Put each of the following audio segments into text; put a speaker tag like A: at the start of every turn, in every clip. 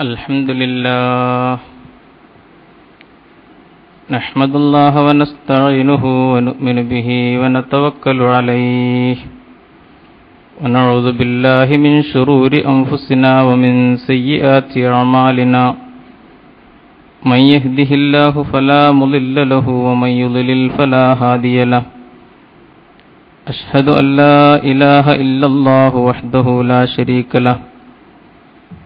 A: الحمد لله. نحمد الله ونستعينه ونؤمن به ونتوكل عليه. ونعوذ بالله من شرور أنفسنا ومن سيئات أعمالنا. من يهده الله فلا مضل له ومن يضلل فلا هادي له. أشهد أن لا إله إلا الله وحده لا شريك له.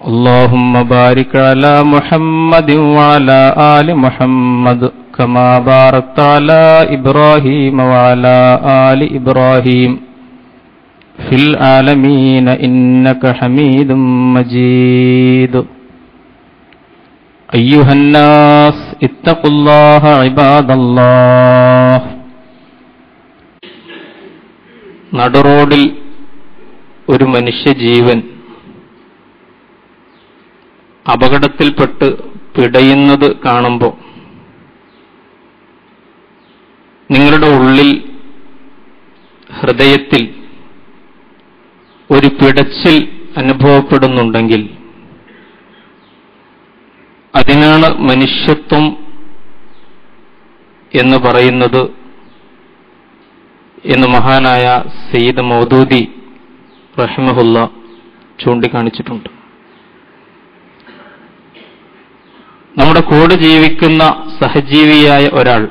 A: اللهم بارك على محمد وعلى آل محمد كما باركت على إبراهيم وعلى آل إبراهيم في العالمين إنك حميد مجيد أيها الناس اتقوا الله عباد الله നടുറോഡിൽ ഒരു മനുഷ്യജീവൻ അപകടത്തിൽപ്പെട്ട് പിടയുന്നത് കാണുമ്പോൾ നിങ്ങളുടെ ഉള്ളിൽ ഹൃദയത്തിൽ ഒരു പിടച്ചിൽ അനുഭവപ്പെടുന്നുണ്ടെങ്കിൽ അതിനാണ് മനുഷ്യത്വം എന്ന് പറയുന്നത് എന്ന് മഹാനായ സയ്യിദ് മൗദൂദി റഹിമഹുല്ല ചൂണ്ടിക്കാണിച്ചിട്ടുണ്ട്. നമ്മുടെ കൂടെ ജീവിക്കുന്ന സഹജീവിയായ ഒരാൾ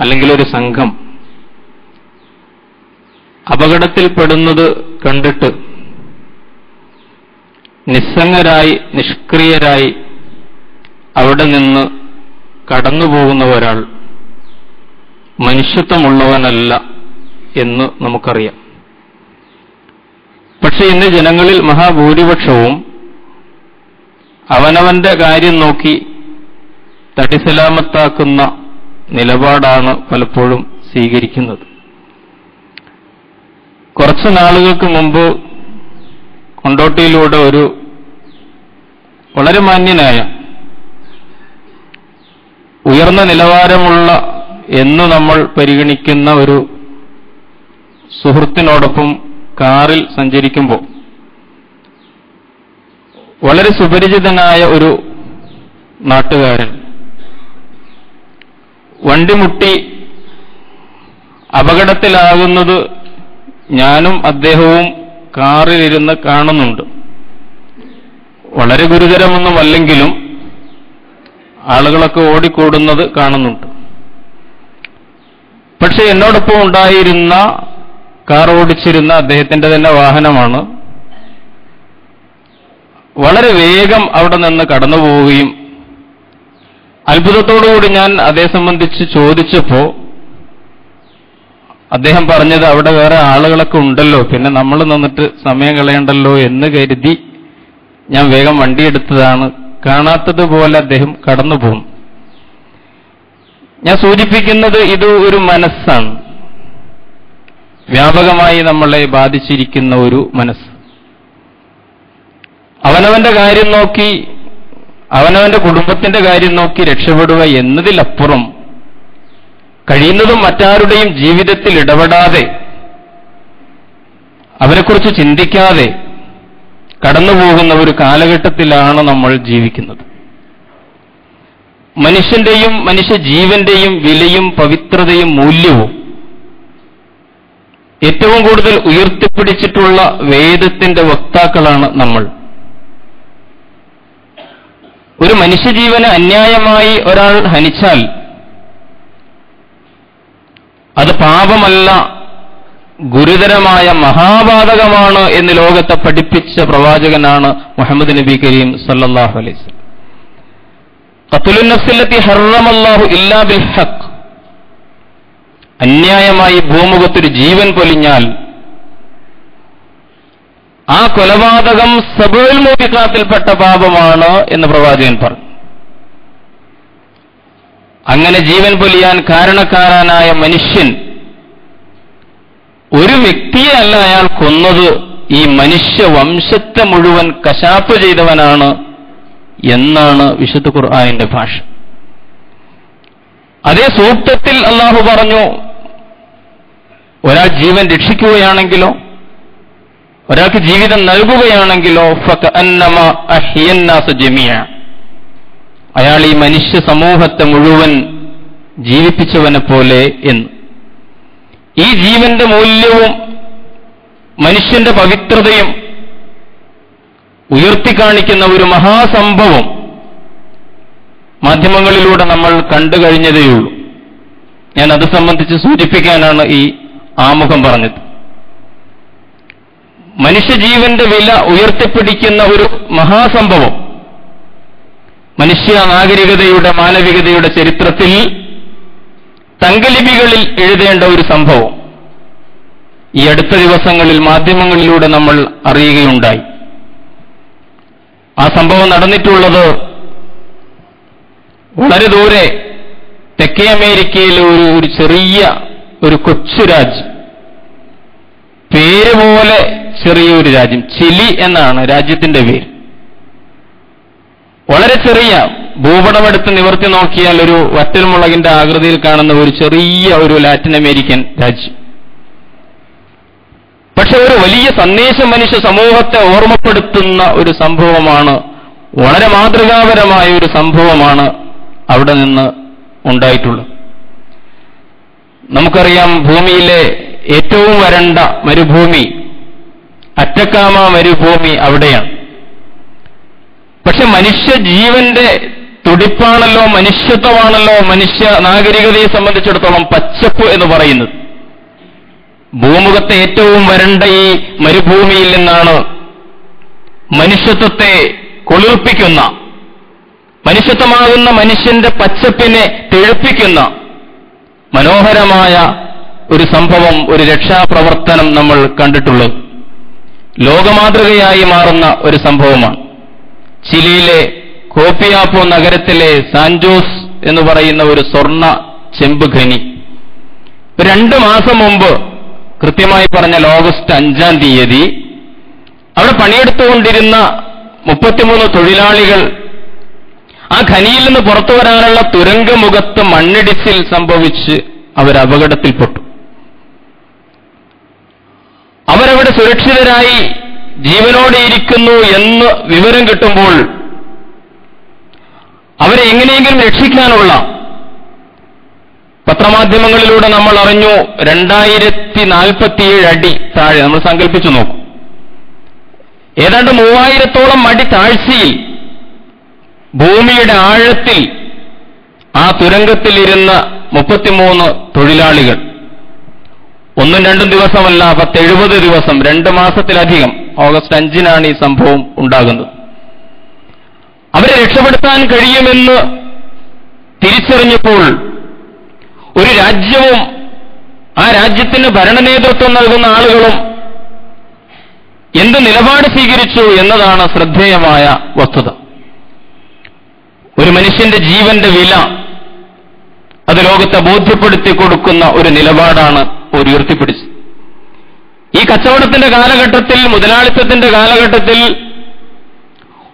A: അല്ലെങ്കിൽ ഒരു സംഘം അപകടത്തിൽപ്പെടുന്നത് കണ്ടിട്ട് നിസ്സംഗരായി നിഷ്ക്രിയരായി അവിടെ നിന്ന് കടന്നുപോകുന്ന ഒരാൾ മനുഷ്യത്വമുള്ളവനല്ല എന്ന് നമുക്കറിയാം. പക്ഷെ ഇന്ന് ജനങ്ങളിൽ മഹാഭൂരിപക്ഷവും അവനവന്റെ കാര്യം നോക്കി തടിസലാമത്താക്കുന്ന നിലപാടാണ് പലപ്പോഴും സ്വീകരിക്കുന്നത്. കുറച്ച് നാളുകൾക്ക് മുമ്പ് കൊണ്ടോട്ടിയിലൂടെ ഒരു വളരെ മാന്യനായ ഉയർന്ന നിലവാരമുള്ള എന്ന് നമ്മൾ പരിഗണിക്കുന്ന ഒരു സുഹൃത്തിനോടൊപ്പം കാറിൽ സഞ്ചരിക്കുമ്പോൾ വളരെ സുപരിചിതനായ ഒരു നാട്ടുകാരൻ. വണ്ടിമുട്ടി അപകടത്തിലാകുന്നത് ഞാനും അദ്ദേഹവും കാറിലിരുന്ന് കാണുന്നുണ്ട്. വളരെ ഗുരുതരമൊന്നുമല്ലെങ്കിലും ആളുകളൊക്കെ ഓടിക്കൂടുന്നത് കാണുന്നുണ്ട്. പക്ഷെ എന്നോടൊപ്പം ഉണ്ടായിരുന്ന കാർ ഓടിച്ചിരുന്ന അദ്ദേഹത്തിന്റെ തന്നെ വാഹനമാണ് വളരെ വേഗം അവിടെ നിന്ന് കടന്നു പോവുകയും അത്ഭുതത്തോടുകൂടി ഞാൻ അതേ സംബന്ധിച്ച് ചോദിച്ചപ്പോ അദ്ദേഹം പറഞ്ഞത് അവിടെ വേറെ ആളുകളൊക്കെ ഉണ്ടല്ലോ പിന്നെ നമ്മൾ നിന്നിട്ട് സമയം കളയണ്ടല്ലോ എന്ന് കരുതി ഞാൻ വേഗം വണ്ടിയെടുത്തതാണ് കാണാത്തതുപോലെ അദ്ദേഹം കടന്നു പോകും ഞാൻ സൂചിപ്പിക്കുന്നത് ഇത് ഒരു മനസ്സാണ്. വ്യാപകമായി നമ്മളെ ബാധിച്ചിരിക്കുന്ന ഒരു മനസ്സ്. അവനവന്റെ കാര്യം നോക്കി അവനവന്റെ കുടുംബത്തിന്റെ കാര്യം നോക്കി രക്ഷപ്പെടുക എന്നതിലപ്പുറം കഴിയുന്നതും മറ്റാരുടെയും ജീവിതത്തിൽ ഇടപെടാതെ അവരെക്കുറിച്ച് ചിന്തിക്കാതെ കടന്നുപോകുന്ന ഒരു കാലഘട്ടത്തിലാണ് നമ്മൾ ജീവിക്കുന്നത്. മനുഷ്യന്റെയും മനുഷ്യ ജീവന്റെയും വിലയും പവിത്രതയും മൂല്യവും ഏറ്റവും കൂടുതൽ ഉയർത്തിപ്പിടിച്ചിട്ടുള്ള വേദത്തിന്റെ വക്താക്കളാണ് നമ്മൾ. ഒരു മനുഷ്യജീവന് അന്യായമായി ഒരാൾ ഹനിച്ചാൽ അത് പാപമല്ല ഗുരുതരമായ മഹാപാതകമാണ് എന്ന് ലോകത്തെ പഠിപ്പിച്ച പ്രവാചകനാണ് മുഹമ്മദ് നബി കരീം സല്ലാഹു അലൈസ് ഖത്തുലുന്നഫ്സില്ലത്തി ഹറമല്ലാഹു ഇല്ലാ ബിൽ അന്യായമായി ഭൂമുഖത്തൊരു ജീവൻ പൊലിഞ്ഞാൽ ആ കൊലപാതകം സബുൽ മൂബിക്കാത്തിൽപ്പെട്ട പാപമാണ് എന്ന് പ്രവാചകൻ പറഞ്ഞു. അങ്ങനെ ജീവൻ പൊലിയാൻ കാരണക്കാരനായ മനുഷ്യൻ ഒരു വ്യക്തിയല്ല അയാൾ കൊന്നത്. ഈ മനുഷ്യ വംശത്തെ മുഴുവൻ കശാപ്പ് ചെയ്തവനാണ് എന്നാണ് വിശുദ്ധ ഖുർആാനിന്റെ ഭാഷ. അതേ സൂക്തത്തിൽ അള്ളാഹു പറഞ്ഞു ഒരാൾ ജീവൻ രക്ഷിക്കുകയാണെങ്കിലോ ഒരാൾക്ക് ജീവിതം നൽകുകയാണെങ്കിലോ അയാൾ ഈ മനുഷ്യ സമൂഹത്തെ മുഴുവൻ ജീവിപ്പിച്ചവനെ പോലെ എന്ന്. ഈ ജീവന്റെ മൂല്യവും മനുഷ്യന്റെ പവിത്രതയും ഉയർത്തിക്കാണിക്കുന്ന ഒരു മഹാസംഭവം മാധ്യമങ്ങളിലൂടെ നമ്മൾ കണ്ടു കഴിഞ്ഞതേയുള്ളൂ. ഞാൻ അത് സംബന്ധിച്ച് സൂചിപ്പിക്കാനാണ് ഈ ആമുഖം പറഞ്ഞത്. മനുഷ്യജീവന്റെ വില ഉയർത്തിപ്പിടിക്കുന്ന ഒരു മഹാസംഭവം. മനുഷ്യ നാഗരികതയുടെ മാനവികതയുടെ ചരിത്രത്തിൽ തങ്കലിപികളിൽ എഴുതേണ്ട ഒരു സംഭവം. ഈ അടുത്ത ദിവസങ്ങളിൽ മാധ്യമങ്ങളിലൂടെ നമ്മൾ അറിയുകയുണ്ടായി. ആ സംഭവം നടന്നിട്ടുള്ളത് വളരെ ദൂരെ തെക്കേ അമേരിക്കയിലെ ഒരു ഒരു ചെറിയ ഒരു കൊച്ചു രാജ്യം. പേര് പോലെ ചെറിയൊരു രാജ്യം. ചിലി എന്നാണ് രാജ്യത്തിന്റെ പേര്. വളരെ ചെറിയ ഭൂപടമെടുത്ത് നിവർത്തി നോക്കിയാൽ ഒരു വറ്റൽമുളകിന്റെ ആകൃതിയിൽ കാണുന്ന ഒരു ചെറിയ ഒരു ലാറ്റിൻ അമേരിക്കൻ രാജ്യം. പക്ഷെ ഒരു വലിയ സന്ദേശം മനുഷ്യ സമൂഹത്തെ ഓർമ്മപ്പെടുത്തുന്ന ഒരു സംഭവമാണ് വളരെ മാതൃകാപരമായ ഒരു സംഭവമാണ് അവിടെ നിന്ന് ഉണ്ടായിട്ടുള്ളത്. നമുക്കറിയാം ഭൂമിയിലെ ഏറ്റവും വരണ്ട മരുഭൂമി അറ്റക്കാമ മരുഭൂമി അവിടെയാണ്. പക്ഷെ മനുഷ്യ ജീവന്റെ തുടിപ്പാണല്ലോ മനുഷ്യത്വമാണല്ലോ മനുഷ്യ നാഗരികതയെ സംബന്ധിച്ചിടത്തോളം പച്ചപ്പ് എന്ന് പറയുന്നത്. ഭൂമുഖത്തെ ഏറ്റവും വരണ്ട ഈ മരുഭൂമിയിൽ നിന്നാണ് മനുഷ്യത്വത്തെ കുളിർപ്പിക്കുന്ന മനുഷ്യത്വമാകുന്ന മനുഷ്യന്റെ പച്ചപ്പിനെ തെഴുപ്പിക്കുന്ന മനോഹരമായ ഒരു സംഭവം ഒരു രക്ഷാപ്രവർത്തനം നമ്മൾ കണ്ടിട്ടുള്ളത്. ലോകമാതൃകയായി മാറുന്ന ഒരു സംഭവമാണ്. ചിലിയിലെ കോപ്പിയാപ്പോ നഗരത്തിലെ സാൻജോസ് എന്ന് പറയുന്ന ഒരു സ്വർണ ചെമ്പ് ഖനി. രണ്ട് മാസം മുമ്പ് കൃത്യമായി പറഞ്ഞാൽ ഓഗസ്റ്റ് അഞ്ചാം തീയതി അവിടെ പണിയെടുത്തുകൊണ്ടിരുന്ന മുപ്പത്തിമൂന്ന് തൊഴിലാളികൾ ആ ഖനിയിൽ നിന്ന് പുറത്തു വരാനുള്ള തുരങ്കമുഖത്ത് മണ്ണിടിച്ചിൽ സംഭവിച്ച് അവർ അപകടത്തിൽപ്പെട്ടു. അവരവിടെ സുരക്ഷിതരായി ജീവനോടെ ഇരിക്കുന്നു എന്ന് വിവരം കിട്ടുമ്പോൾ അവരെ എങ്ങനെയെങ്കിലും രക്ഷിക്കാനുള്ള പത്രമാധ്യമങ്ങളിലൂടെ നമ്മൾ അറിഞ്ഞു രണ്ടായിരത്തി നാൽപ്പത്തിയേഴ് അടി താഴെ നമ്മൾ സങ്കല്പിച്ചു നോക്കും. ഏതാണ്ട് മൂവായിരത്തോളം അടി താഴ്ചയിൽ ഭൂമിയുടെ ആഴത്തിൽ ആ തുരങ്കത്തിലിരുന്ന മുപ്പത്തിമൂന്ന് തൊഴിലാളികൾ ഒന്നും രണ്ടും ദിവസമല്ല പത്തെഴുപത് ദിവസം രണ്ട് മാസത്തിലധികം ഓഗസ്റ്റ് അഞ്ചിനാണ് ഈ സംഭവം ഉണ്ടാകുന്നത്. അവരെ രക്ഷപ്പെടുത്താൻ കഴിയുമെന്ന് തിരിച്ചറിഞ്ഞപ്പോൾ ഒരു രാജ്യവും ആ രാജ്യത്തിന് ഭരണനേതൃത്വം നൽകുന്ന ആളുകളും എന്ത് നിലപാട് സ്വീകരിച്ചു എന്നതാണ് ശ്രദ്ധേയമായ വസ്തുത. ഒരു മനുഷ്യന്റെ ജീവന്റെ വില അത് ലോകത്തെ ബോധ്യപ്പെടുത്തി കൊടുക്കുന്ന ഒരു നിലപാടാണ് ഒരു ഉയർത്തിപ്പിടിച്ചത് ഈ കച്ചവടത്തിന്റെ കാലഘട്ടത്തിൽ മുതലാളിത്തത്തിന്റെ കാലഘട്ടത്തിൽ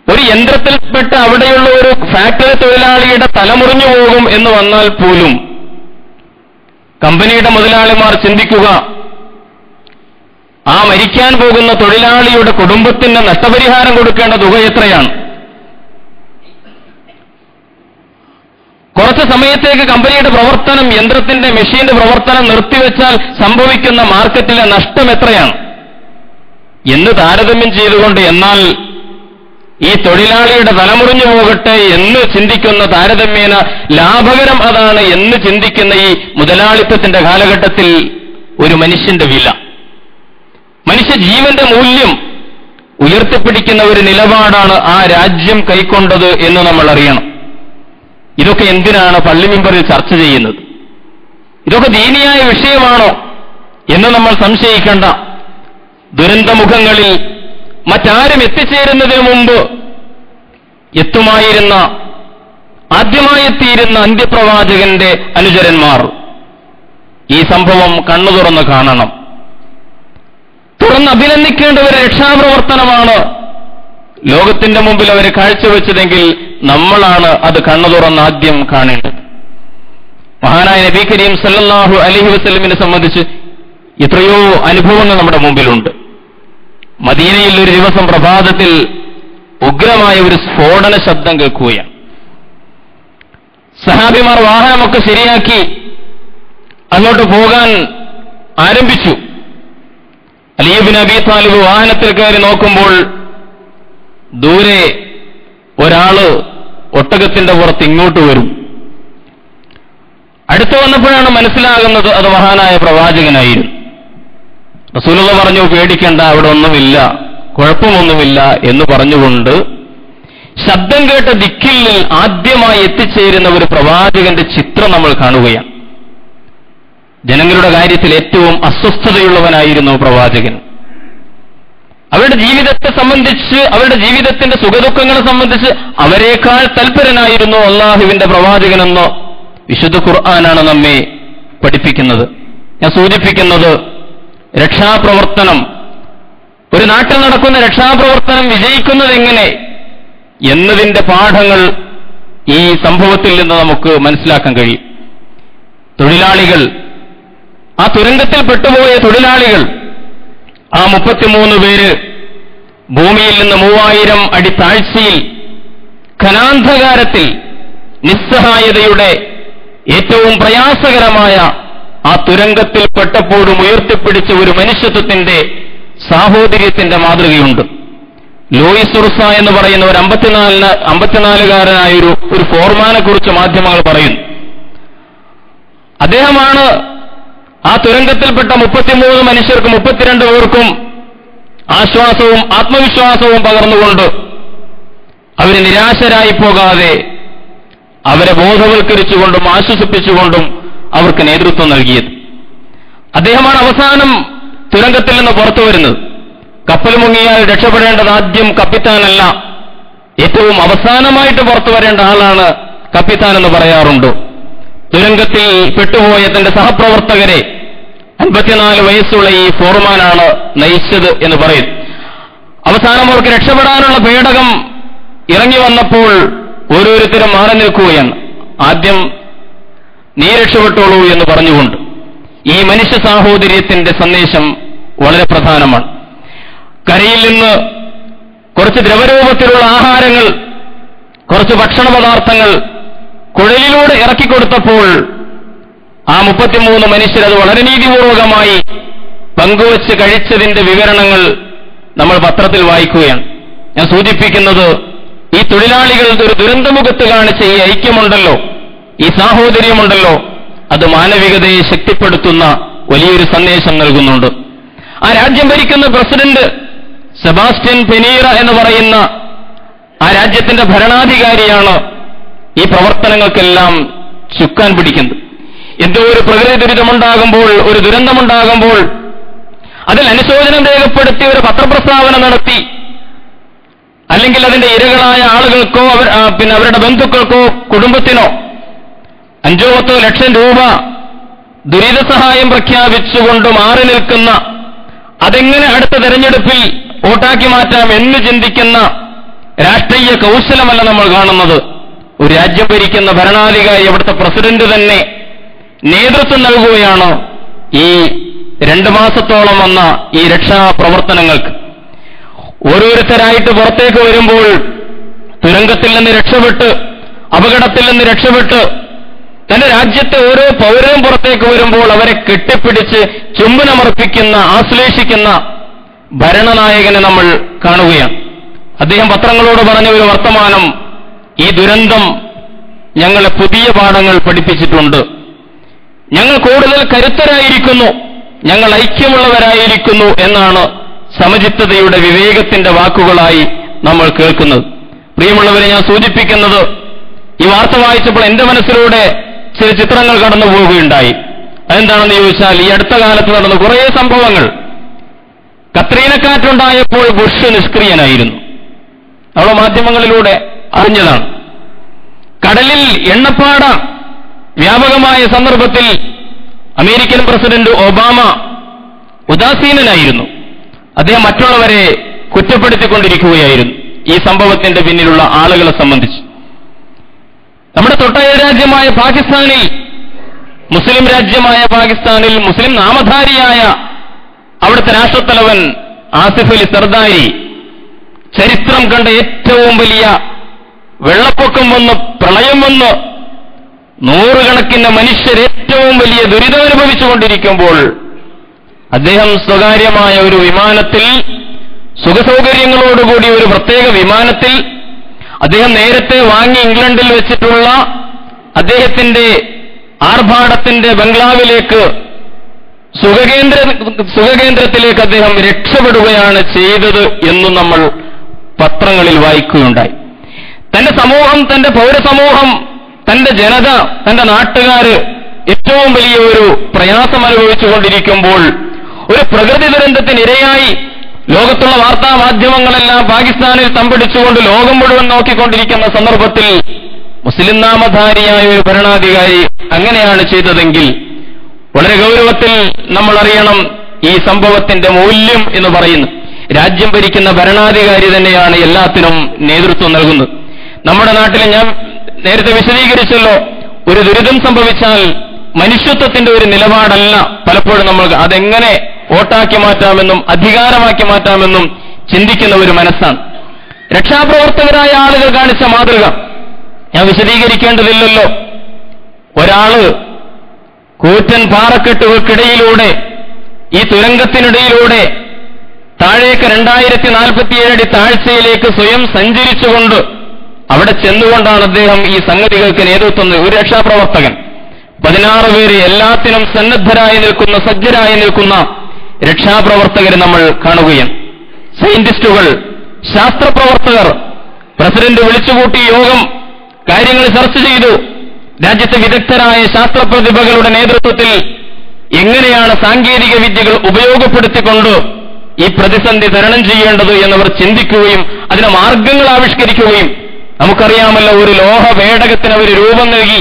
A: ഒരു യന്ത്രത്തിൽപ്പെട്ട് അവിടെയുള്ള ഒരു ഫാക്ടറി തൊഴിലാളിയുടെ തലമുറിഞ്ഞു പോകും എന്ന് വന്നാൽ പോലും കമ്പനിയുടെ മുതലാളിമാർ ചിന്തിക്കുക ആ മരിക്കാൻ പോകുന്ന തൊഴിലാളിയുടെ കുടുംബത്തിന് നഷ്ടപരിഹാരം കൊടുക്കേണ്ട തുക എത്രയാണ്? കുറച്ച് സമയത്തേക്ക് കമ്പനിയുടെ പ്രവർത്തനം യന്ത്രത്തിന്റെ മെഷീന്റെ പ്രവർത്തനം നിർത്തിവെച്ചാൽ സംഭവിക്കുന്ന മാർക്കറ്റിലെ നഷ്ടം എത്രയാണ്? എന്ന് താരതമ്യം ചെയ്തുകൊണ്ട് എന്നാൽ ഈ തൊഴിലാളിയുടെ തലമുറിഞ്ഞു പോകട്ടെ എന്ന് ചിന്തിക്കുന്ന താരതമ്യേന ലാഭകരം അതാണ് എന്ന് ചിന്തിക്കുന്ന ഈ മുതലാളിത്തത്തിന്റെ കാലഘട്ടത്തിൽ ഒരു മനുഷ്യന്റെ വില. മനുഷ്യ ജീവന്റെ മൂല്യം ഉയർത്തിപ്പിടിക്കുന്ന ഒരു നിലപാടാണ് ആ രാജ്യം കൈക്കൊണ്ടത് എന്ന് നമ്മൾ അറിയണം. ഇതൊക്കെ എന്തിനാണ് പള്ളി മെമ്പറിൽ ചർച്ച ചെയ്യുന്നത്? ഇതൊക്കെ ദീനിയായ വിഷയമാണോ എന്ന് നമ്മൾ സംശയിക്കേണ്ട. ദുരന്തമുഖങ്ങളിൽ മറ്റാരും എത്തിച്ചേരുന്നതിന് മുമ്പ് എത്തുമായിരുന്ന ആദ്യമായി എത്തിയിരുന്ന അന്ത്യപ്രവാചകന്റെ അനുചരന്മാർ ഈ സംഭവം കണ്ണു തുറന്ന് കാണണം. തുറന്ന് അഭിനന്ദിക്കേണ്ട ഒരു രക്ഷാപ്രവർത്തനമാണ് ലോകത്തിന്റെ മുമ്പിൽ അവർ കാഴ്ചവെച്ചതെങ്കിൽ നമ്മളാണ് അത് കണ്ണു തുറന്ന് ആദ്യം കാണേണ്ടത്. മഹാനായ നബി കരീം സല്ലാഹു അലഹി വസ്ലമിനെ സംബന്ധിച്ച് എത്രയോ അനുഭവങ്ങൾ നമ്മുടെ മുമ്പിലുണ്ട്. മദീനയിൽ ഒരു ദിവസം പ്രഭാതത്തിൽ ഉഗ്രമായ ഒരു സ്ഫോടന ശബ്ദം കേൾക്കുകയാണ്. സഹാബിമാർ വാഹനമൊക്കെ ശരിയാക്കി അങ്ങോട്ട് പോകാൻ ആരംഭിച്ചു. അലിയബിൻ അബി താലിബ് വാഹനത്തിൽ കയറി നോക്കുമ്പോൾ ദൂരെ ഒരാൾ ഒട്ടകത്തിന്റെ പുറത്ത് ഇങ്ങോട്ട് വരും. അടുത്ത് വന്നപ്പോഴാണ് മനസ്സിലാകുന്നത് അത് മഹാനായ പ്രവാചകനായിരുന്നു. റസൂലുള്ള പറഞ്ഞു പേടിക്കേണ്ട അവിടെ ഒന്നുമില്ല കുഴപ്പമൊന്നുമില്ല എന്ന് പറഞ്ഞുകൊണ്ട് ശബ്ദം കേട്ട ദിക്കിൽ ആദ്യമായി എത്തിച്ചേരുന്ന ഒരു പ്രവാചകന്റെ ചിത്രം നമ്മൾ കാണുകയാണ്. ജനങ്ങളുടെ കാര്യത്തിൽ ഏറ്റവും അസ്വസ്ഥതയുള്ളവനായിരുന്നു പ്രവാചകൻ. അവരുടെ ജീവിതത്തെ സംബന്ധിച്ച് അവരുടെ ജീവിതത്തിന്റെ സുഖദുഃഖങ്ങളെ സംബന്ധിച്ച് അവരെക്കാൾ തൽപരനായിരുന്നു അള്ളാഹുവിന്റെ പ്രവാചകനെന്നോ വിശുദ്ധ ഖുർആനാണ് നമ്മെ പഠിപ്പിക്കുന്നത്. ഞാൻ സൂചിപ്പിക്കുന്നത് രക്ഷാപ്രവർത്തനം. ഒരു നാട്ടിൽ നടക്കുന്ന രക്ഷാപ്രവർത്തനം വിജയിക്കുന്നത് എങ്ങനെ? എന്നതിന്റെ പാഠങ്ങൾ ഈ സംഭവത്തിൽ നിന്ന് നമുക്ക് മനസ്സിലാക്കാൻ കഴിയും. തൊഴിലാളികൾ. ആ തുരങ്കത്തിൽ പെട്ടുപോയ തൊഴിലാളികൾ ആ മുപ്പത്തിമൂന്ന് പേര് ഭൂമിയിൽ നിന്ന് മൂവായിരം അടി താഴ്ചയിൽ ഖനാന്ധകാരത്തിൽ നിസ്സഹായതയുടെ ഏറ്റവും പ്രയാസകരമായ ആ തുരങ്കത്തിൽ പെട്ടപ്പോഴും ഉയർത്തിപ്പിടിച്ച ഒരു മനുഷ്യത്വത്തിന്റെ സാഹോദര്യത്തിന്റെ മാതൃകയുണ്ട്. ലോയിസ് റുസ എന്ന് പറയുന്ന ഒരു അമ്പത്തിനാലിന് അമ്പത്തിനാലുകാരനായ ഒരു ഒരു ഫോർമാനെ കുറിച്ച് മാധ്യമങ്ങൾ പറയുന്നു. അദ്ദേഹമാണ് ആ തുരങ്കത്തിൽപ്പെട്ട മുപ്പത്തിമൂന്ന് മനുഷ്യർക്ക് മുപ്പത്തിരണ്ട് പേർക്കും ആശ്വാസവും ആത്മവിശ്വാസവും പകർന്നുകൊണ്ട് അവർ നിരാശരായി പോകാതെ അവരെ ബോധവൽക്കരിച്ചുകൊണ്ടും ആശ്വസിപ്പിച്ചുകൊണ്ടും അവർക്ക് നേതൃത്വം നൽകിയത്. അദ്ദേഹമാണ് അവസാനം തുരങ്കത്തിൽ നിന്ന് പുറത്തു വരുന്നത്. കപ്പൽ മുങ്ങിയാൽ രക്ഷപ്പെടേണ്ടത് ആദ്യം കപ്പിത്താനല്ല. ഏറ്റവും അവസാനമായിട്ട് പുറത്തു വരേണ്ട ആളാണ് കപ്പിത്താൻ എന്ന് പറയാറുണ്ട്. തുരങ്കത്തിൽ പെട്ടുപോയ തന്റെ സഹപ്രവർത്തകരെ അൻപത്തിനാല് വയസ്സുള്ള ഈ ഫോർമാനാണ് നയിച്ചത് എന്ന് പറയും. അവസാനം അവർക്ക് രക്ഷപ്പെടാനുള്ള പേടകം ഇറങ്ങി വന്നപ്പോൾ ഓരോരുത്തരും മാറി നിൽക്കുകയാണ്. ആദ്യം നീ രക്ഷപ്പെട്ടോളൂ എന്ന് പറഞ്ഞുകൊണ്ട് ഈ മനുഷ്യ സാഹോദര്യത്തിന്റെ സന്ദേശം വളരെ പ്രധാനമാണ്. കരയിൽ നിന്ന് കുറച്ച് ദ്രവരൂപത്തിലുള്ള ആഹാരങ്ങൾ കുറച്ച് ഭക്ഷണ പദാർത്ഥങ്ങൾ കുഴലിലൂടെ ഇറക്കിക്കൊടുത്തപ്പോൾ ആ മുപ്പത്തിമൂന്ന് മനുഷ്യർ അത് വളരെ നീതിപൂർവകമായി പങ്കുവച്ച് കഴിച്ചതിന്റെ വിവരണങ്ങൾ നമ്മൾ പത്രത്തിൽ വായിക്കുകയാണ്. ഞാൻ സൂചിപ്പിക്കുന്നത് ഈ തൊഴിലാളികൾ ഒരു ദുരന്തമുഖത്ത് കാണിച്ച ഈ ഐക്യമുണ്ടല്ലോ ഈ സാഹോദര്യമുണ്ടല്ലോ അത് മാനവികതയെ ശക്തിപ്പെടുത്തുന്ന വലിയൊരു സന്ദേശം നൽകുന്നുണ്ട്. ആ രാജ്യം ഭരിക്കുന്ന പ്രസിഡന്റ് സെബാസ്റ്റ്യൻ പെനീറ എന്ന് പറയുന്ന ആ രാജ്യത്തിന്റെ ഭരണാധികാരിയാണ് ഈ പ്രവർത്തനങ്ങൾക്കെല്ലാം ചുക്കാൻ പിടിക്കുന്നത്. എന്തോ ഒരു പ്രകൃതി ദുരിതമുണ്ടാകുമ്പോൾ ഒരു ദുരന്തമുണ്ടാകുമ്പോൾ അതിൽ അനുശോചനം രേഖപ്പെടുത്തി ഒരു പത്രപ്രസ്താവന നടത്തി. അല്ലെങ്കിൽ അതിന്റെ ഇരകളായ ആളുകൾക്കോ അവർ പിന്നെ അവരുടെ ബന്ധുക്കൾക്കോ കുടുംബത്തിനോ അഞ്ചോ പത്തോ ലക്ഷം രൂപ ദുരിത സഹായം പ്രഖ്യാപിച്ചുകൊണ്ട് മാറി നിൽക്കുന്ന അതെങ്ങനെ അടുത്ത തെരഞ്ഞെടുപ്പിൽ വോട്ടാക്കി മാറ്റാം എന്ന് ചിന്തിക്കുന്ന രാഷ്ട്രീയ കൗശലമല്ല നമ്മൾ കാണുന്നത്. ഒരു രാജ്യം ഭരിക്കുന്ന ഭരണാധികാരി അവിടുത്തെ പ്രസിഡന്റ് തന്നെ നേതൃത്വം നൽകുകയാണ് ഈ രണ്ട് മാസത്തോളം വന്ന ഈ രക്ഷാ പ്രവർത്തനങ്ങൾക്ക്. ഓരോരുത്തരായിട്ട് പുറത്തേക്ക് വരുമ്പോൾ തുരങ്കത്തിൽ നിന്ന് രക്ഷപ്പെട്ട് അപകടത്തിൽ നിന്ന് രക്ഷപ്പെട്ട് തന്റെ രാജ്യത്തെ ഓരോ പൗരനും പുറത്തേക്ക് വരുമ്പോൾ അവരെ കെട്ടിപ്പിടിച്ച് ചുംബനമർപ്പിക്കുന്ന ആശ്ലേഷിക്കുന്ന ഭരണനായകനെ നമ്മൾ കാണുകയാണ്. അദ്ദേഹം പത്രങ്ങളോട് പറഞ്ഞ ഒരു വർത്തമാനം ഈ ദുരന്തം ഞങ്ങളെ പുതിയ പാഠങ്ങൾ പഠിപ്പിച്ചിട്ടുണ്ട്. ഞങ്ങൾ കൂടുതൽ കരുത്തരായിരിക്കുന്നു. ഞങ്ങൾ ഐക്യമുള്ളവരായിരിക്കുന്നു എന്നാണ് സമചിത്തതയുടെ വിവേകത്തിന്റെ വാക്കുകളായി നമ്മൾ കേൾക്കുന്നത്. പ്രിയമുള്ളവരെ ഞാൻ സൂചിപ്പിക്കുന്നത് ഈ വാർത്ത വായിച്ചപ്പോൾ എന്റെ മനസ്സിലൂടെ ചില ചിത്രങ്ങൾ കടന്നു പോവുകയുണ്ടായി. അതെന്താണെന്ന് ചോദിച്ചാൽ ഈ അടുത്ത കാലത്ത് നടന്ന കുറേ സംഭവങ്ങൾ. കത്രീനക്കാറ്റുണ്ടായപ്പോൾ ബുഷ് നിഷ്ക്രിയനായിരുന്നു. അവളെ മാധ്യമങ്ങളിലൂടെ അറിഞ്ഞതാണ്. കടലിൽ എണ്ണപ്പാട വ്യാപകമായ സന്ദർഭത്തിൽ അമേരിക്കൻ പ്രസിഡന്റ് ഒബാമ ഉദാസീനനായിരുന്നു. അദ്ദേഹം മറ്റുള്ളവരെ കുറ്റപ്പെടുത്തിക്കൊണ്ടിരിക്കുകയായിരുന്നു ഈ സംഭവത്തിന്റെ പിന്നിലുള്ള ആളുകളെ സംബന്ധിച്ച്. നമ്മുടെ തൊട്ടയ രാജ്യമായ പാകിസ്ഥാനിൽ മുസ്ലിം രാജ്യമായ പാകിസ്ഥാനിൽ മുസ്ലിം നാമധാരിയായ അവിടുത്തെ രാഷ്ട്രത്തലവൻ ആസിഫ് അലി സർദാരി ചരിത്രം കണ്ട ഏറ്റവും വലിയ വെള്ളപ്പൊക്കം വന്ന് പ്രളയം വന്ന് നൂറുകണക്കിന് മനുഷ്യർ ഏറ്റവും വലിയ ദുരിതമനുഭവിച്ചുകൊണ്ടിരിക്കുമ്പോൾ അദ്ദേഹം സ്വകാര്യമായ ഒരു വിമാനത്തിൽ സുഖസൗകര്യങ്ങളോടുകൂടി ഒരു പ്രത്യേക വിമാനത്തിൽ അദ്ദേഹം നേരത്തെ വാങ്ങി ഇംഗ്ലണ്ടിൽ വെച്ചിട്ടുള്ള അദ്ദേഹത്തിന്റെ ആർഭാടത്തിന്റെ ബംഗ്ലാവിലേക്ക് സുഖകേന്ദ്ര സുഖകേന്ദ്രത്തിലേക്ക് അദ്ദേഹം രക്ഷപ്പെടുകയാണ് ചെയ്തത് എന്നും നമ്മൾ പത്രങ്ങളിൽ വായിക്കുകയുണ്ടായി. തന്റെ സമൂഹം തന്റെ പൗരസമൂഹം തന്റെ ജനത തന്റെ നാട്ടുകാര് ഏറ്റവും വലിയ ഒരു പ്രയാസം അനുഭവിച്ചുകൊണ്ടിരിക്കുമ്പോൾ ഒരു പ്രകൃതി ദുരന്തത്തിനിരയായി ലോകത്തുള്ള വാർത്താ മാധ്യമങ്ങളെല്ലാം പാകിസ്ഥാനിൽ തമ്പടിച്ചുകൊണ്ട് ലോകം മുഴുവൻ നോക്കിക്കൊണ്ടിരിക്കുന്ന സന്ദർഭത്തിൽ മുസ്ലിം നാമധാരിയായ ഒരു ഭരണാധികാരി അങ്ങനെയാണ് ചെയ്തതെങ്കിൽ വളരെ ഗൗരവത്തിൽ നമ്മൾ അറിയണം ഈ സംഭവത്തിന്റെ മൂല്യം എന്ന് പറയുന്നു രാജ്യം ഭരിക്കുന്ന ഭരണാധികാരി തന്നെയാണ് എല്ലാത്തിനും നേതൃത്വം നൽകുന്നത്. നമ്മുടെ നാട്ടിൽ ഞാൻ നേരത്തെ വിശദീകരിച്ചല്ലോ ഒരു ദുരിതം സംഭവിച്ചാൽ മനുഷ്യത്വത്തിന്റെ ഒരു നിലപാടല്ല പലപ്പോഴും നമ്മൾ അതെങ്ങനെ വോട്ടാക്കി മാറ്റാമെന്നും അധികാരമാക്കി മാറ്റാമെന്നും ചിന്തിക്കുന്ന ഒരു മനസ്സാണ്. രക്ഷാപ്രവർത്തകരായ ആളുകൾ കാണിച്ച മാതൃക. ഞാൻ വിശദീകരിക്കേണ്ടതില്ലല്ലോ. ഒരാൾ കൂറ്റൻ പാറക്കെട്ടുകൾക്കിടയിലൂടെ ഈ തുരങ്കത്തിനിടയിലൂടെ താഴേക്ക് രണ്ടായിരത്തി നാൽപ്പത്തിയേഴടി താഴ്ചയിലേക്ക് സ്വയം സഞ്ചരിച്ചുകൊണ്ട് അവിടെ ചെന്നുകൊണ്ടാണ് അദ്ദേഹം ഈ സംഗതികൾക്ക് നേതൃത്വം ഒരു രക്ഷാപ്രവർത്തകൻ. പതിനാറ് പേര് എല്ലാത്തിനും സന്നദ്ധരായി നിൽക്കുന്ന സജ്ജരായി നിൽക്കുന്ന രക്ഷാപ്രവർത്തകരെ നമ്മൾ കാണുകയും സയന്റിസ്റ്റുകൾ ശാസ്ത്രപ്രവർത്തകർ പ്രസിഡന്റ് വിളിച്ചുകൂട്ടി യോഗം കാര്യങ്ങൾ ചർച്ച ചെയ്തു. രാജ്യത്തെ വിദഗ്ധരായ ശാസ്ത്രപ്രതിഭകളുടെ നേതൃത്വത്തിൽ എങ്ങനെയാണ് സാങ്കേതിക വിദ്യകൾ ഉപയോഗപ്പെടുത്തിക്കൊണ്ട് ഈ പ്രതിസന്ധി തരണം ചെയ്യേണ്ടത് എന്നവർ ചിന്തിക്കുകയും അതിന് മാർഗങ്ങൾ ആവിഷ്കരിക്കുകയും നമുക്കറിയാമല്ലോ ഒരു ലോഹ പേടകത്തിന് അവർ രൂപം നൽകി.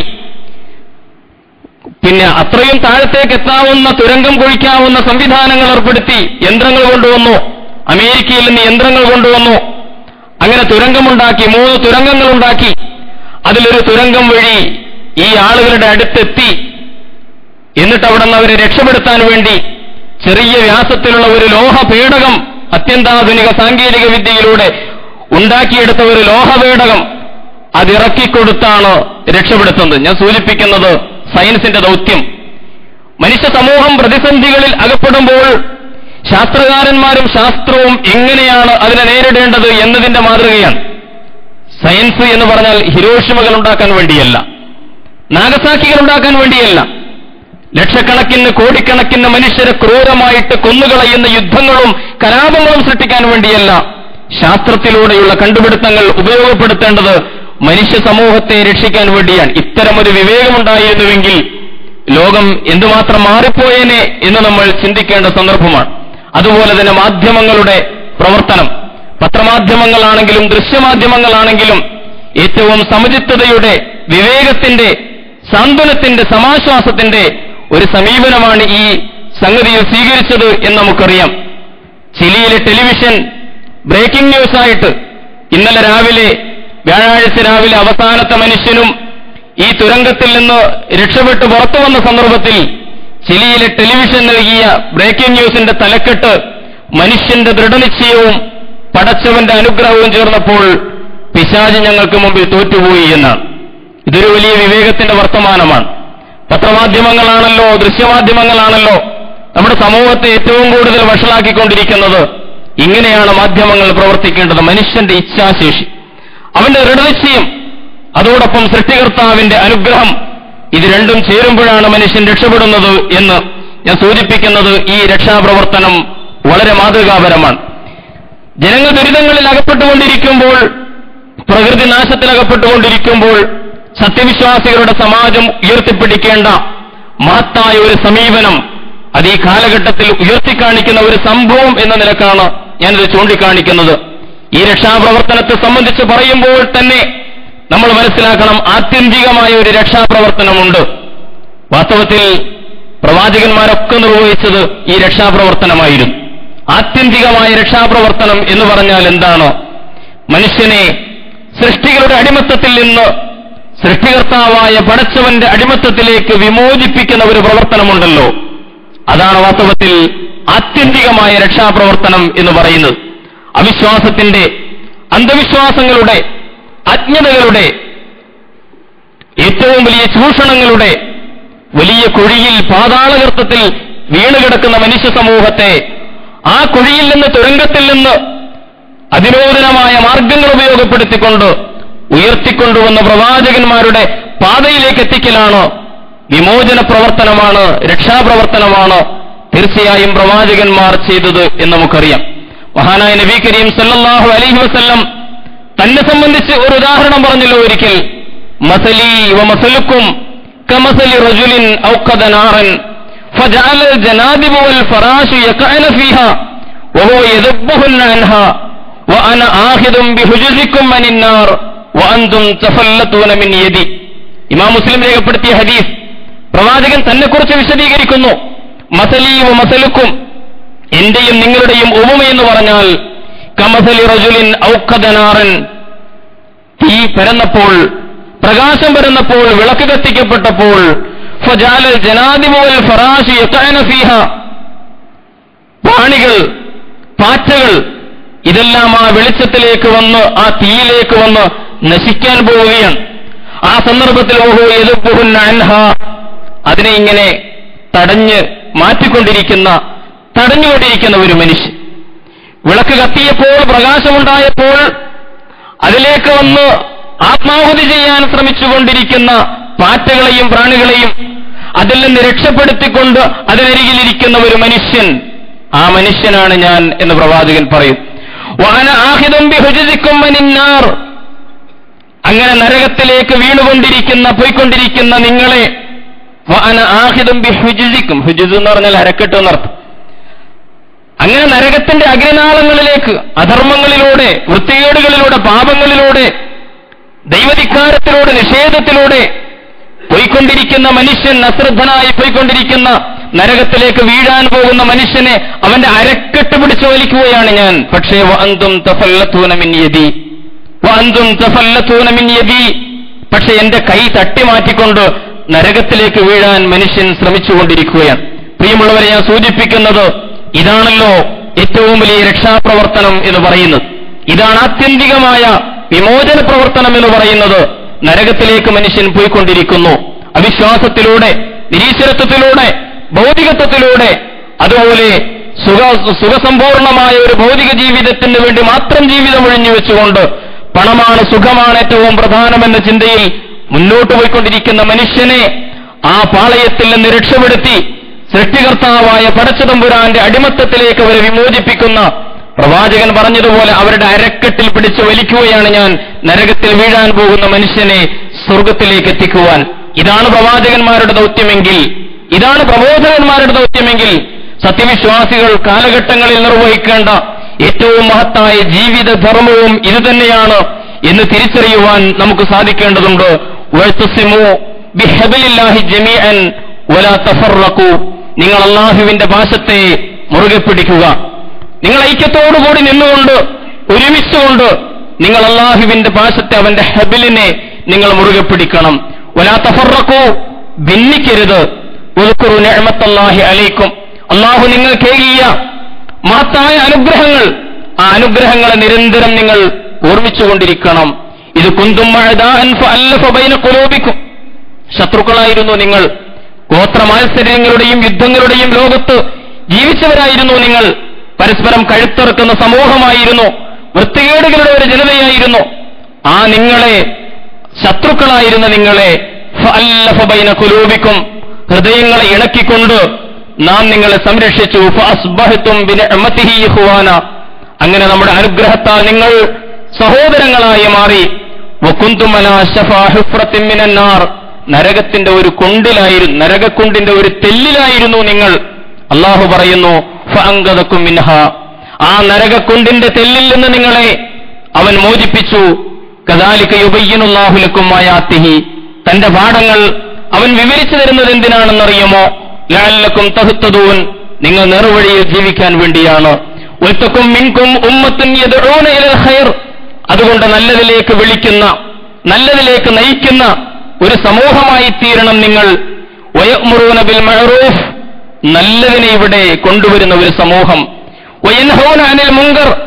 A: പിന്നെ അത്രയും താഴത്തേക്ക് എത്താവുന്ന തുരങ്കം കുഴിക്കാവുന്ന സംവിധാനങ്ങൾ ഏർപ്പെടുത്തി യന്ത്രങ്ങൾ കൊണ്ടുവന്നു. അമേരിക്കയിൽ നിന്ന് യന്ത്രങ്ങൾ കൊണ്ടുവന്നു. അങ്ങനെ തുരങ്കമുണ്ടാക്കി മൂന്ന് തുരങ്കങ്ങൾ ഉണ്ടാക്കി അതിലൊരു തുരങ്കം വഴി ഈ ആളുകളുടെ അടുത്തെത്തി. എന്നിട്ട് അവിടെ നിന്ന് അവരെ രക്ഷപ്പെടുത്താൻ വേണ്ടി ചെറിയ വ്യാസത്തിലുള്ള ഒരു ലോഹ പേടകം അത്യന്താധുനിക സാങ്കേതിക വിദ്യയിലൂടെ ഉണ്ടാക്കിയെടുത്ത ഒരു ലോഹവേടകം അതിറക്കിക്കൊടുത്താണ് രക്ഷപ്പെടുത്തുന്നത്. ഞാൻ സൂചിപ്പിക്കുന്നത് സയൻസിന്റെ ദൗത്യം. മനുഷ്യ സമൂഹം പ്രതിസന്ധികളിൽ അകപ്പെടുമ്പോൾ ശാസ്ത്രകാരന്മാരും ശാസ്ത്രവും എങ്ങനെയാണ് അതിനെ നേരിടേണ്ടത് എന്നതിന്റെ മാതൃകയാണ്. സയൻസ് എന്ന് പറഞ്ഞാൽ ഹിരോഷിമകൾ ഉണ്ടാക്കാൻ വേണ്ടിയല്ല. നാഗസാക്കികൾ ഉണ്ടാക്കാൻ വേണ്ടിയല്ല. ലക്ഷക്കണക്കിന് കോടിക്കണക്കിന് മനുഷ്യരെ ക്രൂരമായിട്ട് കൊന്നുകളയുന്ന യുദ്ധങ്ങളും കലാപങ്ങളും സൃഷ്ടിക്കാൻ വേണ്ടിയല്ല. ശാസ്ത്രത്തിലൂടെയുള്ള കണ്ടുപിടുത്തങ്ങൾ ഉപയോഗപ്പെടുത്തേണ്ടത് മനുഷ്യ സമൂഹത്തെ രക്ഷിക്കാൻ വേണ്ടിയാണ്. ഇത്തരമൊരു വിവേകമുണ്ടായിരുന്നുവെങ്കിൽ ലോകം എന്തുമാത്രം മാറിപ്പോയേനെ എന്ന് നമ്മൾ ചിന്തിക്കേണ്ട സന്ദർഭമാണ്. അതുപോലെ തന്നെ മാധ്യമങ്ങളുടെ പ്രവർത്തനം. പത്രമാധ്യമങ്ങളാണെങ്കിലും ദൃശ്യമാധ്യമങ്ങളാണെങ്കിലും ഏറ്റവും സമചിത്തതയുടെ വിവേകത്തിന്റെ സാന്ത്വനത്തിന്റെ സമാശ്വാസത്തിന്റെ ഒരു സമീപനമാണ് ഈ സംഗതിയിൽ സ്വീകരിച്ചത് എന്ന് നമുക്കറിയാം. ചിലിയിലെ ടെലിവിഷൻ ബ്രേക്കിംഗ് ന്യൂസ് ആയിട്ട് ഇന്നലെ രാവിലെ വ്യാഴാഴ്ച രാവിലെ അവസാനത്തെ മനുഷ്യനും ഈ തുരങ്കത്തിൽ നിന്ന് രക്ഷപ്പെട്ട് പുറത്തു വന്ന സന്ദർഭത്തിൽ ചിലിയിലെ ടെലിവിഷൻ നൽകിയ ബ്രേക്കിംഗ് ന്യൂസിന്റെ തലക്കെട്ട് മനുഷ്യന്റെ ദൃഢനിശ്ചയവും പടച്ചവന്റെ അനുഗ്രഹവും ചേർന്നപ്പോൾ പിശാജ് ഞങ്ങൾക്ക് മുമ്പിൽ തോറ്റുപോയി എന്നാണ്. ഇതൊരു വലിയ വിവേകത്തിന്റെ വർത്തമാനമാണ്. പത്രമാധ്യമങ്ങളാണല്ലോ ദൃശ്യമാധ്യമങ്ങളാണല്ലോ നമ്മുടെ സമൂഹത്തെ ഏറ്റവും കൂടുതൽ വഷളാക്കിക്കൊണ്ടിരിക്കുന്നത്. ഇങ്ങനെയാണ് മാധ്യമങ്ങൾ പ്രവർത്തിക്കേണ്ടത്. മനുഷ്യന്റെ ഇച്ഛാശേഷി. അവന്റെ ദൃഢനിശ്ചയം അതോടൊപ്പം സൃഷ്ടികർത്താവിന്റെ അനുഗ്രഹം ഇത് രണ്ടും ചേരുമ്പോഴാണ് മനുഷ്യൻ രക്ഷപ്പെടുന്നത് എന്ന് ഞാൻ സൂചിപ്പിക്കുന്നത് ഈ രക്ഷാപ്രവർത്തനം വളരെ മാതൃകാപരമാണ്. ജനങ്ങൾ ദുരിതങ്ങളിൽ അകപ്പെട്ടുകൊണ്ടിരിക്കുമ്പോൾ പ്രകൃതി നാശത്തിൽ അകപ്പെട്ടുകൊണ്ടിരിക്കുമ്പോൾ സത്യവിശ്വാസികളുടെ സമാജം ഉയർത്തിപ്പിടിക്കേണ്ട മഹത്തായ ഒരു സമീപനം അത് ഈ കാലഘട്ടത്തിൽ ഉയർത്തിക്കാണിക്കുന്ന ഒരു സംഭവം എന്ന നിലക്കാണ് ഞാനിത് ചൂണ്ടിക്കാണിക്കുന്നത്. ഈ രക്ഷാപ്രവർത്തനത്തെ സംബന്ധിച്ച് പറയുമ്പോൾ തന്നെ നമ്മൾ മനസ്സിലാക്കണം ആത്യന്തികമായ ഒരു രക്ഷാപ്രവർത്തനമുണ്ട്. വാസ്തവത്തിൽ പ്രവാചകന്മാരൊക്കെ നിർവഹിച്ചത് ഈ രക്ഷാപ്രവർത്തനമായിരുന്നു. ആത്യന്തികമായ രക്ഷാപ്രവർത്തനം എന്ന് പറഞ്ഞാൽ എന്താണോ? മനുഷ്യനെ സൃഷ്ടികളുടെ അടിമത്തത്തിൽ നിന്ന് സൃഷ്ടികർത്താവായ പടച്ചവന്റെ അടിമത്തത്തിലേക്ക് വിമോചിപ്പിക്കുന്ന ഒരു പ്രവർത്തനമുണ്ടല്ലോ. അതാണ് വാസ്തവത്തിൽ ആത്യന്തികമായ രക്ഷാപ്രവർത്തനം എന്ന് പറയുന്നത് അവിശ്വാസത്തിന്റെ അന്ധവിശ്വാസങ്ങളുടെ അജ്ഞതകളുടെ ഏറ്റവും വലിയ ചൂഷണങ്ങളുടെ വലിയ കുഴിയിൽ പാതാളകൃത്തത്തിൽ വീണുകിടക്കുന്ന മനുഷ്യ സമൂഹത്തെ ആ കുഴിയിൽ നിന്ന് തുരങ്കത്തിൽ നിന്ന് അതിനോദനമായ മാർഗങ്ങൾ ഉപയോഗപ്പെടുത്തിക്കൊണ്ട് ഉയർത്തിക്കൊണ്ടുവന്ന പ്രവാചകന്മാരുടെ പാതയിലേക്ക് എത്തിക്കലാണ് വിമോചന പ്രവർത്തനമാണ് രക്ഷാപ്രവർത്തനമാണ് തീർച്ചയായും പ്രവാചകന്മാർ ചെയ്തത് എന്ന് നമുക്കറിയാം മഹാനായ നബി കരീം സല്ലല്ലാഹു അലൈഹി വസല്ലം തന്നെ സംബന്ധിച്ച് ഒരു ഉദാഹരണം പറഞ്ഞല്ലോ ഒരിക്കൽ മസലി വ മസലുക്കും കമസലി റജുലിൻ ഔഖദ നാറൻ فجعل الجنادب والفراش يقعن فيها وهو يذبهن عنها وأنا آخذ بحجزكم عن النار وأنتم تفلتون من يدي ഇമാം മുസ്ലിം രേഖപ്പെടുത്തിയ ഹദീസ് പ്രവാചകൻ തന്നെക്കുറിച്ച് വിശദീകരിക്കുന്നു മസലീവ മസലുക്കും എന്റെയും നിങ്ങളുടെയും ഉപമയെന്ന് പറഞ്ഞാൽ കമസലി റജുലിൻ ഔഖദനാറൻ തീ പരന്നപ്പോൾ പ്രകാശം പരന്നപ്പോൾ വിളക്ക് കത്തിക്കപ്പെട്ടപ്പോൾ ഫജാലൽ ജനാദിമുവൽ ഫറാഷി ഫീഹ പ്രാണികൾ പാറ്റകൾ ഇതെല്ലാം ആ വെളിച്ചത്തിലേക്ക് വന്ന് ആ തീയിലേക്ക് വന്ന് നശിക്കാൻ പോവുകയാണ്. ആ സന്ദർഭത്തിൽ ഓഹോ എതിർപ്പുഹുൻ അൻഹ അതിനെ ഇങ്ങനെ തടഞ്ഞ് മാറ്റിക്കൊണ്ടിരിക്കുന്ന തടഞ്ഞുകൊണ്ടിരിക്കുന്ന ഒരു മനുഷ്യൻ. വിളക്ക് കത്തിയപ്പോൾ പ്രകാശമുണ്ടായപ്പോൾ അതിലേക്ക് വന്ന് ആത്മാഹുതി ചെയ്യാൻ ശ്രമിച്ചുകൊണ്ടിരിക്കുന്ന പാറ്റകളെയും പ്രാണികളെയും അതിൽ നിന്ന് രക്ഷപ്പെടുത്തിക്കൊണ്ട് അതിനരികിലിരിക്കുന്ന ഒരു മനുഷ്യൻ. ആ മനുഷ്യനാണ് ഞാൻ എന്ന് പ്രവാചകൻ പറയും. വാന ആഹിതം അങ്ങനെ നരകത്തിലേക്ക് വീണുകൊണ്ടിരിക്കുന്ന പോയിക്കൊണ്ടിരിക്കുന്ന നിങ്ങളെ ബിഹുജിക്കും ഹുജുസ് എന്ന് പറഞ്ഞാൽ അരക്കെട്ട് എന്നർത്ഥം അങ്ങനെ നരകത്തിന്റെ അഗ്നിനാളങ്ങളിലേക്ക് അധർമ്മങ്ങളിലൂടെ വൃത്തികേടുകളിലൂടെ പാപങ്ങളിലൂടെ ദൈവധിക്കാരത്തിലൂടെ നിഷേധത്തിലൂടെ പോയിക്കൊണ്ടിരിക്കുന്ന മനുഷ്യൻ അശ്രദ്ധനായി പോയിക്കൊണ്ടിരിക്കുന്ന നരകത്തിലേക്ക് വീഴാൻ പോകുന്ന മനുഷ്യനെ അവന്റെ അരക്കെട്ട് പിടിച്ചു വലിക്കുകയാണ് ഞാൻ. പക്ഷേ വന്തും പക്ഷെ എന്റെ കൈ തട്ടി മാറ്റിക്കൊണ്ട് നരകത്തിലേക്ക് വീഴാൻ മനുഷ്യൻ ശ്രമിച്ചുകൊണ്ടിരിക്കുകയാണ്. പ്രിയമുള്ളവരെ ഞാൻ സൂചിപ്പിക്കുന്നത് ഇതാണല്ലോ ഏറ്റവും വലിയ രക്ഷാപ്രവർത്തനം എന്ന് പറയുന്നത്. ഇതാണ് ആത്യന്തികമായ വിമോചന പ്രവർത്തനം എന്ന് പറയുന്നത്. നരകത്തിലേക്ക് മനുഷ്യൻ പോയിക്കൊണ്ടിരിക്കുന്നു. അവിശ്വാസത്തിലൂടെ നിരീശ്വരത്വത്തിലൂടെ ഭൗതികത്വത്തിലൂടെ അതുപോലെ സുഖ സുഖസമ്പൂർണമായ ഒരു ഭൗതിക ജീവിതത്തിന് വേണ്ടി മാത്രം ജീവിതം ഒഴിഞ്ഞു വെച്ചുകൊണ്ട് പണമാണ് സുഖമാണ് ഏറ്റവും പ്രധാനമെന്ന ചിന്തയിൽ മുന്നോട്ട് പോയിക്കൊണ്ടിരിക്കുന്ന മനുഷ്യനെ ആ പാളയത്തിൽ നിന്ന് രക്ഷപ്പെടുത്തി സൃഷ്ടികർത്താവായ പടച്ചതമ്പുരാന്റെ അടിമത്തത്തിലേക്ക് അവരെ വിമോചിപ്പിക്കുന്ന പ്രവാചകൻ പറഞ്ഞതുപോലെ അവരുടെ അരക്കെട്ടിൽ പിടിച്ച് വലിക്കുകയാണ് ഞാൻ. നരകത്തിൽ വീഴാൻ പോകുന്ന മനുഷ്യനെ സ്വർഗത്തിലേക്ക് എത്തിക്കുവാൻ. ഇതാണ് പ്രവാചകന്മാരുടെ ദൗത്യമെങ്കിൽ ഇതാണ് പ്രബോധകന്മാരുടെ ദൗത്യമെങ്കിൽ സത്യവിശ്വാസികൾ കാലഘട്ടങ്ങളിൽ നിർവഹിക്കേണ്ട ഏറ്റവും മഹത്തായ ജീവിത ധർമ്മവും ഇതുതന്നെയാണ് എന്ന് തിരിച്ചറിയുവാൻ നമുക്ക് സാധിക്കേണ്ടതുണ്ട്. നിങ്ങൾ അള്ളാഹുവിന്റെ പാശത്തെ മുറുകെ പിടിക്കുക. നിങ്ങൾ ഐക്യത്തോടുകൂടി നിന്നുകൊണ്ട് ഒരുമിച്ചുകൊണ്ട് നിങ്ങൾ അള്ളാഹുവിന്റെ പാശത്തെ അവന്റെ ഹബിലിനെ നിങ്ങൾ മുറുകെ പിടിക്കണം. വലാ തഫറഖു ഭിന്നിക്കരുത്. ഉദ്കുറു നിഅമത്തല്ലാഹി അലൈക്കും. അള്ളാഹു നിങ്ങൾക്ക് ഏകിയ മഹത്തായ അനുഗ്രഹങ്ങൾ ആ അനുഗ്രഹങ്ങളെ നിരന്തരം നിങ്ങൾ ഓർമ്മിച്ചുകൊണ്ടിരിക്കണം. ഇത് കുന്തും കുലോപിക്കും ശത്രുക്കളായിരുന്നു നിങ്ങൾ. ഗോത്ര മാത്സര്യങ്ങളുടെയും യുദ്ധങ്ങളുടെയും ലോകത്ത് ജീവിച്ചവരായിരുന്നു നിങ്ങൾ. പരസ്പരം കഴുത്തിറക്കുന്ന സമൂഹമായിരുന്നു. വൃത്തികേടുകളുടെ ഒരു ജനതയായിരുന്നു. ആ നിങ്ങളെ ശത്രുക്കളായിരുന്ന നിങ്ങളെ ഫഅല്ലഫ ബൈന കുലൂബിക്കും ഹൃദയങ്ങളെ ഇണക്കിക്കൊണ്ട് നാം നിങ്ങളെ സംരക്ഷിച്ചു. അങ്ങനെ നമ്മുടെ അനുഗ്രഹത്താൽ നിങ്ങൾ സഹോദരങ്ങളായി മാറി. വകുന്തും അലാ ശഫാ ഹുഫ്രത്തിൻ മിനൻ നാർ നരകത്തിന്റെ ഒരു കുണ്ടിലായിരുന്നു നരകക്കുണ്ടിന്റെ ഒരു തെല്ലിലായിരുന്നു നിങ്ങൾ. അള്ളാഹു പറയുന്നു ഫഅങ്കദക്കും മിൻഹ. ആ നരകക്കുണ്ടിന്റെ തെല്ലിൽ നിന്ന് നിങ്ങളെ അവൻ മോചിപ്പിച്ചു. കദാലിക യുബയ്യനുല്ലാഹു ലക്കും ആയാത്തിഹി. തന്റെ പാഠങ്ങൾ അവൻ വിവരിച്ചു തരുന്നത് എന്തിനാണെന്നറിയുമോ? ലാലക്കും തഹുത്തതൂൻ നിങ്ങൾ നെറുവഴിയിൽ ജീവിക്കാൻ വേണ്ടിയാണ്. ഒറ്റക്കും മിൻകും ഉമ്മത്തും ഖൈർ. അതുകൊണ്ട് നല്ലതിലേക്ക് വിളിക്കുന്ന നല്ലതിലേക്ക് നയിക്കുന്ന ഒരു സമൂഹമായി തീരണം നിങ്ങൾ. ബിൽ മഅറൂഫ്. നല്ലതിനെ ഇവിടെ കൊണ്ടുവരുന്ന ഒരു സമൂഹം. വയൻഹൂന അനിൽ മുങ്കർ.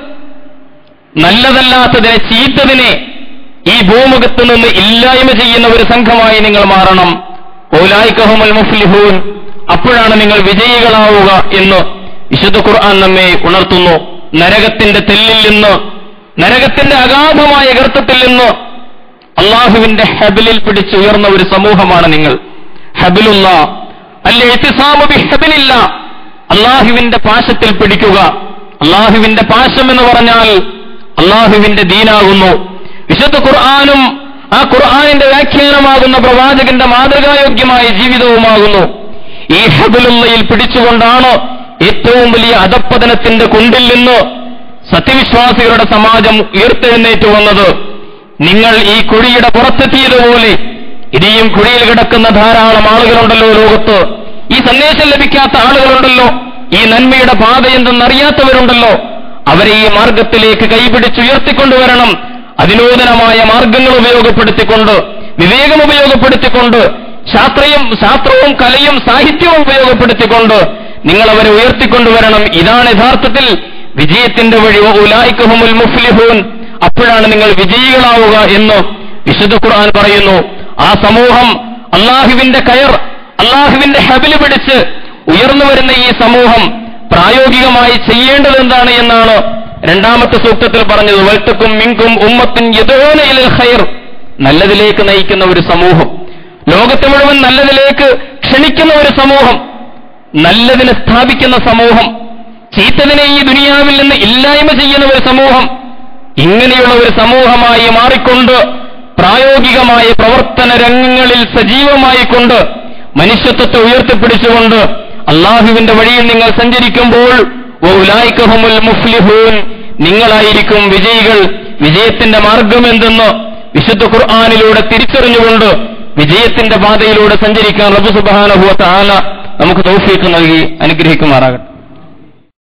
A: നല്ലതല്ലാത്തതിനെ ചീത്തതിനെ ഈ ഭൂമുഖത്ത് നിന്ന് ഇല്ലായ്മ ചെയ്യുന്ന ഒരു സംഘമായി നിങ്ങൾ മാറണം. ഓലായിക്കഹുമൽ മുഫ്ലിഹൂൻ. അപ്പോഴാണ് നിങ്ങൾ വിജയികളാവുക എന്ന് വിശുദ്ധ ഖുർആൻ നമ്മെ ഉണർത്തുന്നു. നരകത്തിന്റെ തെല്ലിൽ നിന്ന് നരകത്തിന്റെ അഗാധമായ എകർത്തത്തിൽ നിന്ന് അള്ളാഹുവിന്റെ ഹബിലിൽ പിടിച്ചുയർന്ന ഒരു സമൂഹമാണ് നിങ്ങൾ. ഹബിലുള്ള. ഹബിലില്ല. അള്ളാഹുവിന്റെ പാശത്തിൽ പിടിക്കുക. അള്ളാഹുവിന്റെ പാശം എന്ന് പറഞ്ഞാൽ അള്ളാഹുവിന്റെ ദീനാകുന്നു. വിശുദ്ധ ഖുർആാനും ആ ഖുർആാനിന്റെ വ്യാഖ്യാനമാകുന്ന പ്രവാചകന്റെ മാതൃകായോഗ്യമായ ജീവിതവുമാകുന്നു. ഈ ഹബിലുള്ളയിൽ പിടിച്ചുകൊണ്ടാണ് ഏറ്റവും വലിയ അധപ്പതനത്തിന്റെ കുണ്ടിൽ നിന്ന് സത്യവിശ്വാസികളുടെ സമാജം ഉയർത്തെഴുന്നേറ്റ് വന്നത് നിങ്ങൾ ഈ കുഴിയുടെ പുറത്തെത്തിയതുപോലെ. ഇനിയും കുഴിയിൽ കിടക്കുന്ന ധാരാളം ആളുകളുണ്ടല്ലോ ലോകത്ത്. ഈ സന്ദേശം ലഭിക്കാത്ത ആളുകളുണ്ടല്ലോ. ഈ നന്മയുടെ പാത എന്തെന്നറിയാത്തവരുണ്ടല്ലോ. അവരെ ഈ മാർഗത്തിലേക്ക് കൈപിടിച്ചുയർത്തിക്കൊണ്ടുവരണം അതിനൂതനമായ മാർഗങ്ങൾ ഉപയോഗപ്പെടുത്തിക്കൊണ്ട് വിവേകം ഉപയോഗപ്പെടുത്തിക്കൊണ്ട് ശാസ്ത്രയും ശാസ്ത്രവും കലയും സാഹിത്യവും ഉപയോഗപ്പെടുത്തിക്കൊണ്ട് നിങ്ങൾ അവരെ ഉയർത്തിക്കൊണ്ടുവരണം. ഇതാണ് യഥാർത്ഥത്തിൽ വിജയത്തിന്റെ വഴി ഉലായിക്കഹുമുൽ മുഫ്ലിഹൂൻ. അപ്പോഴാണ് നിങ്ങൾ വിജയികളാവുക എന്ന് വിശുദ്ധ ഖുർആൻ പറയുന്നു. ആ സമൂഹം അള്ളാഹുവിന്റെ കയർ അള്ളാഹുവിന്റെ ഹബിൽ പിടിച്ച് ഉയർന്നു വരുന്ന ഈ സമൂഹം പ്രായോഗികമായി ചെയ്യേണ്ടത് എന്താണ് എന്നാണ് രണ്ടാമത്തെ സൂക്തത്തിൽ പറഞ്ഞത്. വൽത്തക്കും മിങ്കും ഉമ്മത്തും യഥോനയിൽ ഖൈർ. നല്ലതിലേക്ക് നയിക്കുന്ന ഒരു സമൂഹം. ലോകത്തെ മുഴുവൻ നല്ലതിലേക്ക് ക്ഷണിക്കുന്ന ഒരു സമൂഹം. നല്ലതിനെ സ്ഥാപിക്കുന്ന സമൂഹം. ചീത്തതിനെ ഈ ദുനിയാവിൽ നിന്ന് ഇല്ലായ്മ ചെയ്യുന്ന ഒരു സമൂഹം ഇങ്ങനെയുള്ള ഒരു സമൂഹമായി മാറിക്കൊണ്ട് പ്രായോഗികമായ പ്രവർത്തന രംഗങ്ങളിൽ സജീവമായി കൊണ്ട് മനുഷ്യത്വത്തെ ഉയർത്തിപ്പിടിച്ചുകൊണ്ട് അള്ളാഹുവിന്റെ വഴിയിൽ നിങ്ങൾ സഞ്ചരിക്കുമ്പോൾ മുഫ്ലിഹൂൻ നിങ്ങളായിരിക്കും വിജയികൾ. വിജയത്തിന്റെ മാർഗമെന്തെന്ന് വിശുദ്ധ ഖുർആാനിലൂടെ തിരിച്ചറിഞ്ഞുകൊണ്ട് വിജയത്തിന്റെ പാതയിലൂടെ സഞ്ചരിക്കാൻ റബു സുബാനഹുവ താല നമുക്ക് തൗഫീഖ് നൽകി അനുഗ്രഹിക്കുമാറാകട്ടെ.